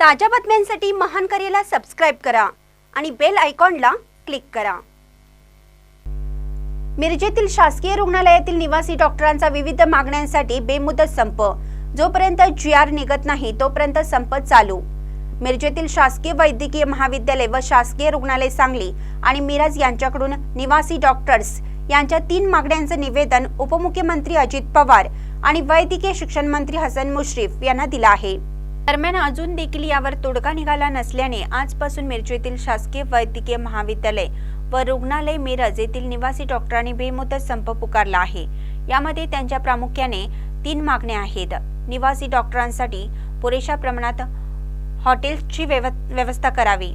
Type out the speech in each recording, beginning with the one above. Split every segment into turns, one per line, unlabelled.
ताज्या बातम्यांसाठी महान करेला सबस्क्राईब करा आणि बेल आयकॉनला क्लिक करा. मिरजेतील शासकीय रुग्णालयातील निवासी डॉक्टरांचा विविध मागण्यांसाठी बेमुदत संप. जोपर्यंत जी आर निघत नाही तोपर्यंत संप चालू. मिरजेतील शासकीय वैद्यकीय महाविद्यालय व शासकीय रुग्णालय सांगली आणि मिरज यांच्याकडून निवासी डॉक्टर्स यांच्या तीन मागण्यांचं निवेदन उपमुख्यमंत्री अजित पवार आणि वैद्यकीय शिक्षण मंत्री हसन मुश्रीफ यांना दिलं आहे. दरम्यान अजून देखील यावर तोडगा निघाला नसल्याने आजपासून मिरजेतील शासकीय वैद्यकीय महाविद्यालय व रुग्णालय मिरज येथील निवासी डॉक्टरांनी बेमुदत संप पुकारला आहे. यामध्ये त्यांच्या प्रामुख्याने तीन मागण्या आहेत. निवासी डॉक्टरांसाठी पुरेशा प्रमाणात हॉटेल्सची व्यव व्यवस्था करावी.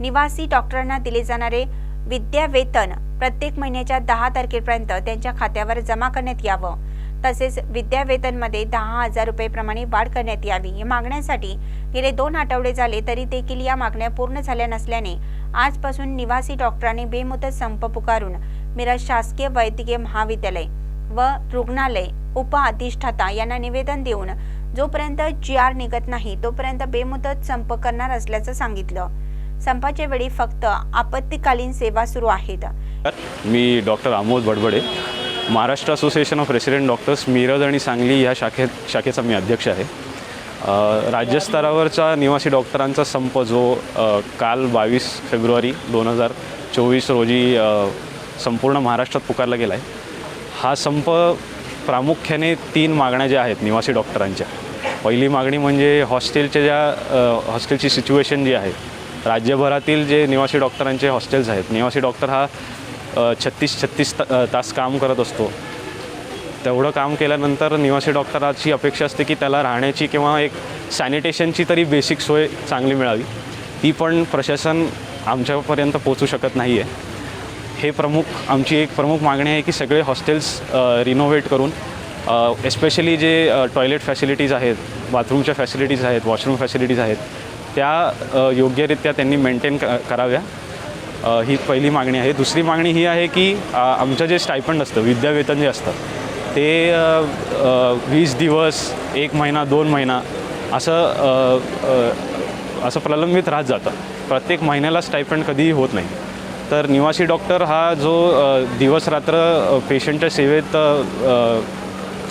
निवासी डॉक्टरांना दिले जाणारे विद्यावेतन प्रत्येक महिन्याच्या दहा तारखेपर्यंत त्यांच्या खात्यावर जमा करण्यात यावं. तसेच विद्यावेतनमध्ये दहा हजार रुपयेप्रमाणे वाढ करण्यात यावी. या मागण्यांसाठी गेले दोन आठवडे झाले तरी देखील या मागण्या पूर्ण झाल्या नसल्याने आजपासून निवासी डॉक्टरांनी बेमुदत संप पुकारून मिरज शासकीय वैद्यकीय महाविद्यालय व रुग्णालय उपअधिष्ठाता यांना निवेदन देऊन जोपर्यंत जी आर निघत नाही तोपर्यंत बेमुदत संप करणार असल्याचं सांगितलं. संपाच्या वेळी फक्त आपत्कालीन सेवा सुरू आहेत.
मी doctor Amod Badbade. Maharashtra association of resident doctors Miraj आणि सांगली ह्या शाखेत शाखेचा मी अध्यक्ष आहे. राज्यस्तरावरचा निवासी डॉक्टरांचा संप जो काल बावीस फेब्रुवारी दोन हजार चोवीस रोजी संपूर्ण महाराष्ट्रात पुकारला गेला आहे हा संप प्रामुख्याने तीन मागण्या ज्या आहेत निवासी डॉक्टरांच्या. पहिली मागणी म्हणजे हॉस्टेलच्या ज्या हॉस्टेलची सिच्युएशन जी आहे राज्यभरातील जे निवासी डॉक्टरांचे हॉस्टेल्स आहेत निवासी डॉक्टर हा छत्तीस छत्तीस तास काम करत असतो. तेवढं काम केल्यानंतर निवासी डॉक्टराची अपेक्षा असते की त्याला राहण्याची किंवा एक सॅनिटेशनची तरी बेसिक सोय चांगली मिळावी. ती पण प्रशासन आमच्यापर्यंत पोचू शकत नाही आहे हे प्रमुख आमची एक प्रमुख मागणी आहे की सगळे हॉस्टेल्स रिनोव्हेट करून एस्पेशली जे टॉयलेट फॅसिलिटीज आहेत बाथरूमच्या फॅसिलिटीज आहेत वॉशरूम फॅसिलिटीज आहेत त्या योग्यरित्या त्यांनी मेंटेन क कराव्या. ही पहिली मागणी आहे. दुसरी मागणी ही आहे की आमचं जे स्टायपंड असतं विद्यावेतन जे असतं ते वीस दिवस एक महिना दोन महिना असं असं प्रलंबित राहत जातं. प्रत्येक महिन्याला स्टायपंड कधीही होत नाही. तर निवासी डॉक्टर हा जो दिवसरात्र दिवस रात्र पेशंटच्या सेवेत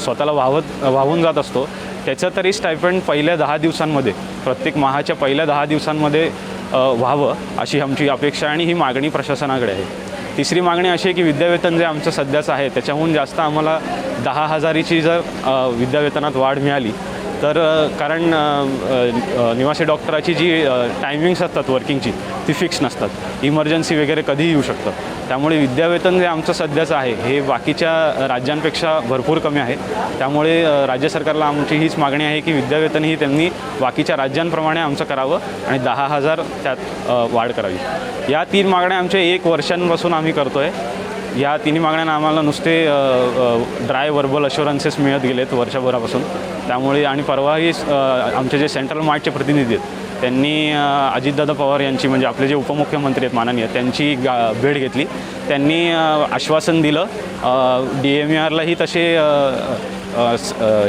स्वतःला वाहवत वाहून जात असतो त्याचं तरी स्टायपंड पहिल्या दहा दिवसांमध्ये प्रत्येक माहाच्या पहिल्या दहा दिवसांमध्ये व्हावं अशी आमची अपेक्षा आणि ही मागणी प्रशासनाकडे आहे. तिसरी मागणी अशी आहे की विद्यावेतन जे आमचं सध्याचं आहे त्याच्याहून जास्त आम्हाला दहा हजारीची जर विद्यावेतनात वाढ मिळाली तर कारण निवासी डॉक्टराची जी टायमिंग्स असतात वर्किंगची ती फिक्स नसतात. इमर्जन्सी वगैरे कधीही येऊ शकतं त्यामुळे विद्यावेतन जे आमचं सध्याचं आहे हे बाकीच्या राज्यांपेक्षा भरपूर कमी आहे. त्यामुळे राज्य सरकारला आमची हीच मागणी आहे की विद्यावेतन ही त्यांनी बाकीच्या राज्यांप्रमाणे आमचं करावं आणि दहा हजार त्यात वाढ करावी. या तीन मागण्या आमच्या एक वर्षांपासून आम्ही करतो आहे या तिन्ही मागण्यांना आम्हाला नुसते ड्राय वर्बल अशुरन्सेस मिळत गेलेत वर्षभरापासून. त्यामुळे आणि परवाही आमचे जे सेंट्रल मार्टचे प्रतिनिधी आहेत त्यांनी अजितदादा पवार यांची म्हणजे आपले जे उपमुख्यमंत्री आहेत माननीय त्यांची गा भेट घेतली. त्यांनी आश्वासन दिलं. डी एम आरलाही तसे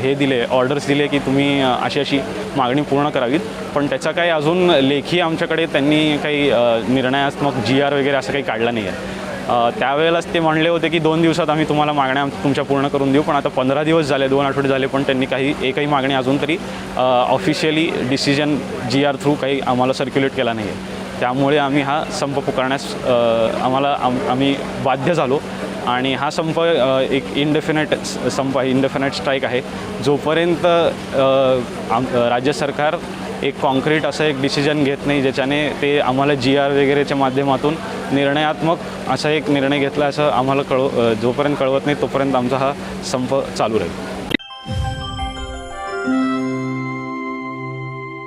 हे दिले ऑर्डर्स दिले की तुम्ही अशी अशी मागणी पूर्ण करावीत. पण त्याचा काही अजून लेखी आमच्याकडे त्यांनी काही निर्णयात्मक जी आर वगैरे असं काही काढला नाही आहे त्यावेळेलाच ते म्हणले होते की दोन दिवसात आम्ही तुम्हाला मागण्या तुमच्या पूर्ण करून देऊ पण आता पंधरा दिवस झाले दोन आठवडे झाले पण त्यांनी काही एकही मागणी अजून तरी officially decision G R through काही आम्हाला सर्क्युलेट केला नाही आहे त्यामुळे आम्ही हा संप पुकारण्यास आम्हाला आम आम्ही बाध्य झालो. आणि हा संप एक इनडेफिनेट संप आहे इनडेफिनेट स्ट्राईक आहे. जोपर्यंत आम राज्य सरकार एक कॉन्क्रीट असं एक डिसिजन घेत नाही ज्याच्याने ते आम्हाला जी आर वगैरेच्या माध्यमातून निर्णयात्मक असा एक निर्णय घेतला असं आम्हाला कळव जोपर्यंत कळवत नाही तोपर्यंत आमचा हा संप चालू राहील.